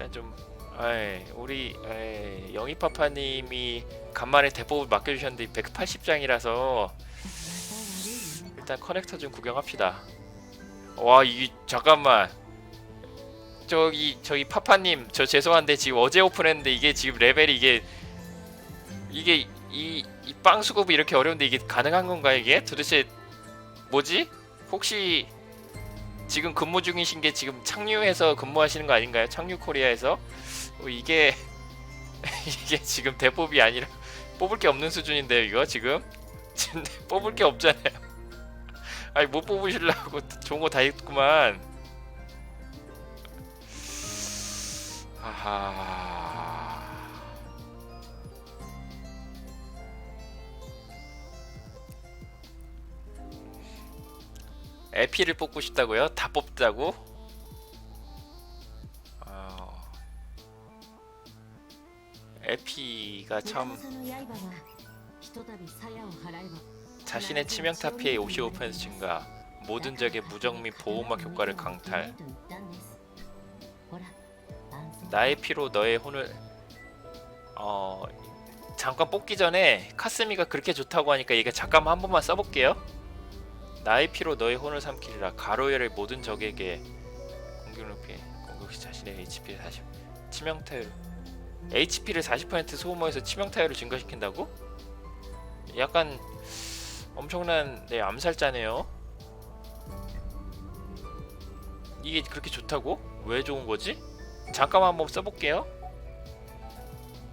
일단 좀 에이, 우리 에이, 영희파파님이 간만에 대법을 맡겨주셨는데 180장이라서 일단 커넥터 좀 구경합시다. 와 이게 잠깐만. 저기 저기 파파님 저 죄송한데 지금 어제 오픈했는데 이게 지금 레벨이 이게 이게 이, 이 빵수급이 이렇게 어려운데 이게 가능한 건가 이게? 도대체 뭐지? 혹시 지금 근무 중이신 게 지금 창류에서 근무하시는 거 아닌가요? 창류 코리아에서? 어, 이게 이게 지금 대법이 아니라 뽑을 게 없는 수준인데요 이거 지금? 뽑을 게 없잖아요. 아니 못 뽑으시려고 좋은 거 다 있구만. 아하 에피를 뽑고 싶다고요? 다 뽑자고? 어... 에피가 참 자신의 치명타 피해 55% 증가. 모든 적의 무적 및 보호 막 효과를 강탈. 나의 피로 너의 혼을 어 잠깐 뽑기 전에 카스미가 그렇게 좋다고 하니까 얘가 잠깐만 한 번만 써볼게요 나의 피로 너의 혼을 삼키리라. 가로열의 모든 적에게 공격력 피해 공격 시 자신의 HP를 40 치명타율. HP를 40% 소모해서 치명타율을 증가시킨다고? 약간 엄청난 네, 암살자네요. 이게 그렇게 좋다고? 왜 좋은 거지? 잠깐만 한번 써볼게요.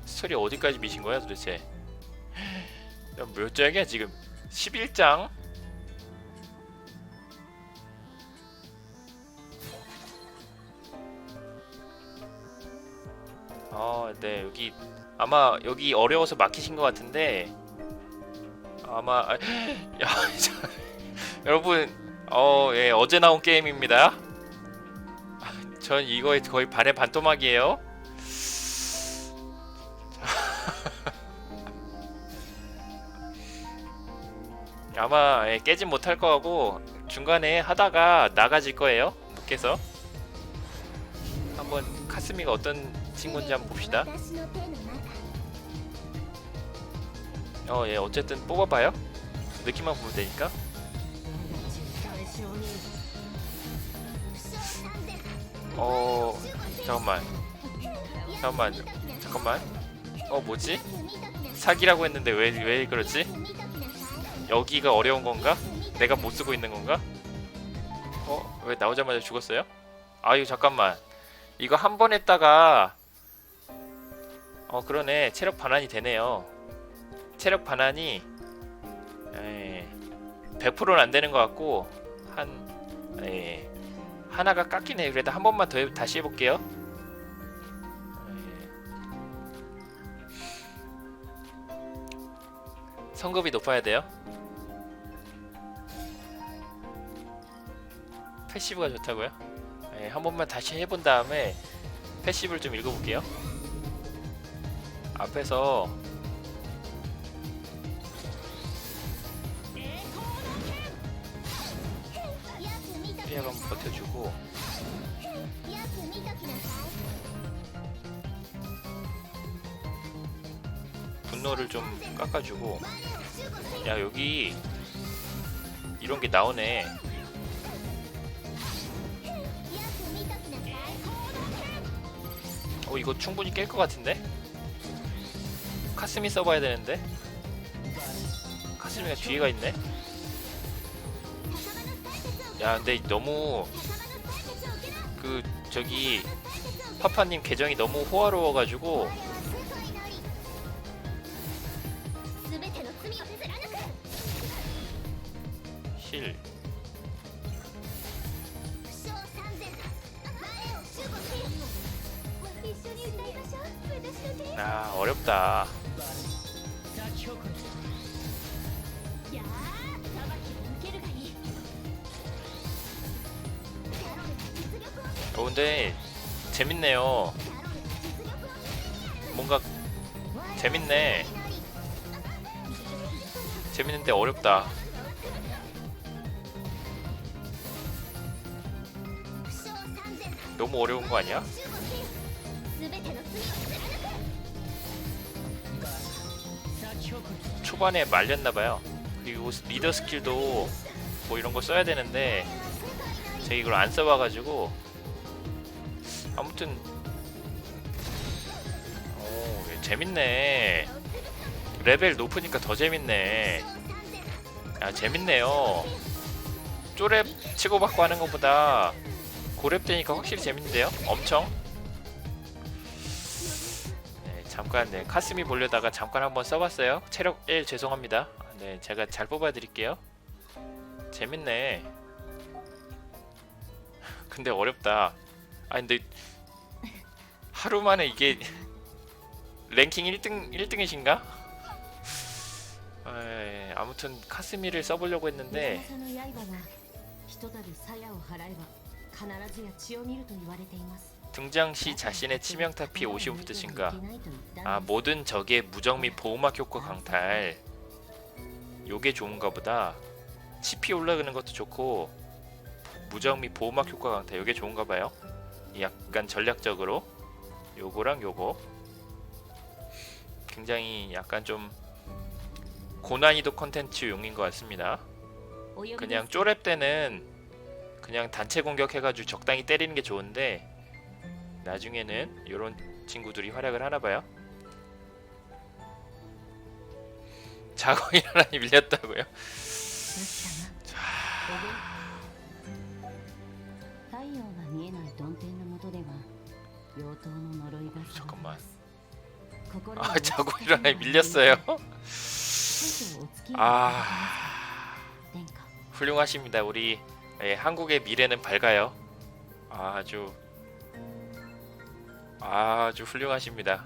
스토리 어디까지 미신 거야 도대체? 야, 몇 장이야 지금? 11장 어, 네 여기 아마 여기 어려워서 막히신 것 같은데 아마 아, 야, 저, 여러분 어, 예, 어제 나온 게임입니다. 전 이거에 거의 반의 반토막이에요. 아마 예, 깨진 못할 거고 중간에 하다가 나가질 거예요. 못 깨서 한번 카스미가 어떤 친구인지 한번 봅시다. 어, 예, 어쨌든 뽑아봐요. 느낌만 보면 되니까. 어, 잠깐만, 잠깐만, 잠깐만. 어, 뭐지? 사기라고 했는데 왜 왜 그러지? 여기가 어려운 건가? 내가 못 쓰고 있는 건가? 어, 왜 나오자마자 죽었어요? 아유, 잠깐만. 이거 한 번 했다가 어 그러네. 체력 반환이 되네요. 체력 반환이 에, 100%는 안 되는 것 같고 한 에, 하나가 깎이네. 그래도 한 번만 더 해, 다시 해볼게요. 에. 성급이 높아야 돼요? 패시브가 좋다고요? 네, 한 번만 다시 해본 다음에 패시브를 좀 읽어볼게요. 앞에서 피해 한번 버텨주고. 분노를 좀 깎아주고. 야 여기 이런 게 나오네 어 이거 충분히 깰 것 같은데? 카스미 써봐야 되는데? 카스미가 뒤에가 있네? 야 근데 너무 그 저기 파파님 계정이 너무 호화로워가지고 힐 아 어렵다. 어 근데 재밌네요. 뭔가 재밌네. 재밌는데 어렵다. 너무 어려운 거 아니야? 초반에 말렸나봐요. 그리고 리더 스킬도 뭐 이런 거 써야 되는데 제가 이걸 안 써봐가지고 아무튼 오 재밌네. 레벨 높으니까 더 재밌네. 야 재밌네요. 쪼랩 치고받고 하는 것보다 고랩 되니까 확실히 재밌는데요? 엄청? 네, 잠깐 네, 카스미 보려다가 잠깐 한번 써봤어요. 체력 1 죄송합니다. 네, 제가 잘 뽑아 드릴게요. 재밌네. 근데 어렵다. 아 근데 하루 만에 이게 랭킹 1등 1등이신가? 에, 아무튼 카스미를 써보려고 했는데 등장 시 자신의 치명타 피 50% 증가? 아 모든 적의 무적 및 보호막 효과 강탈. 요게 좋은가 보다. 치피 올라가는 것도 좋고 무적 및 보호막 효과 강탈. 요게 좋은가 봐요. 약간 전략적으로. 요거랑 요거. 굉장히 약간 좀 고난이도 컨텐츠용인 것 같습니다. 그냥 쪼랩 때는 그냥 단체 공격해가지고 적당히 때리는 게 좋은데 나중에는 이런 친구들이 활약을 하나봐요. 자고 일어나니 밀렸다고요? 자... 어, 잠깐만. 아 자고 일어나니 밀렸어요. 아 훌륭하십니다. 우리 예, 한국의 미래는 밝아요. 아주 아주 훌륭하십니다.